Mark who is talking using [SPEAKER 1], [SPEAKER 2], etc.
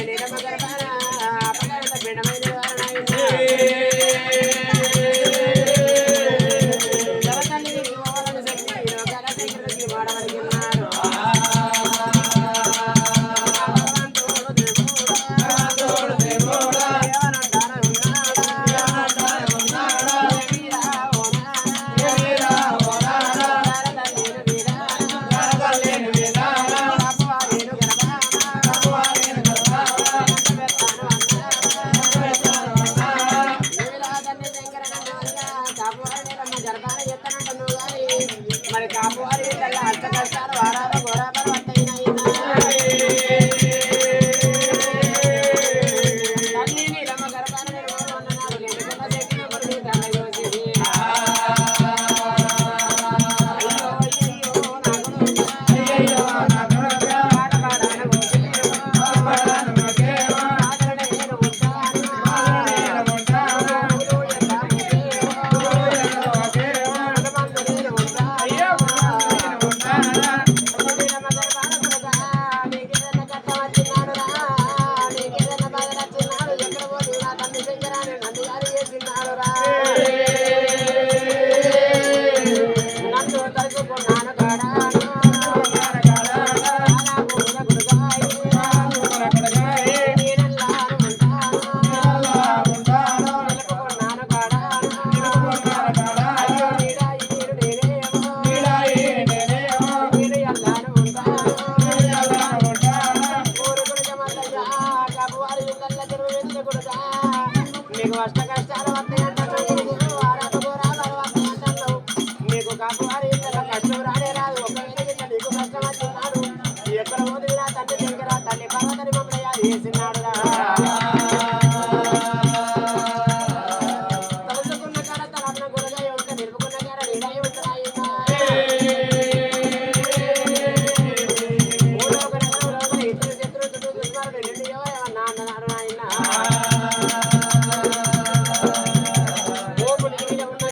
[SPEAKER 1] acelera más लगाबो अरे दलाल నన్ను గారి చేసినాడురా. నన్ను মাছটাকে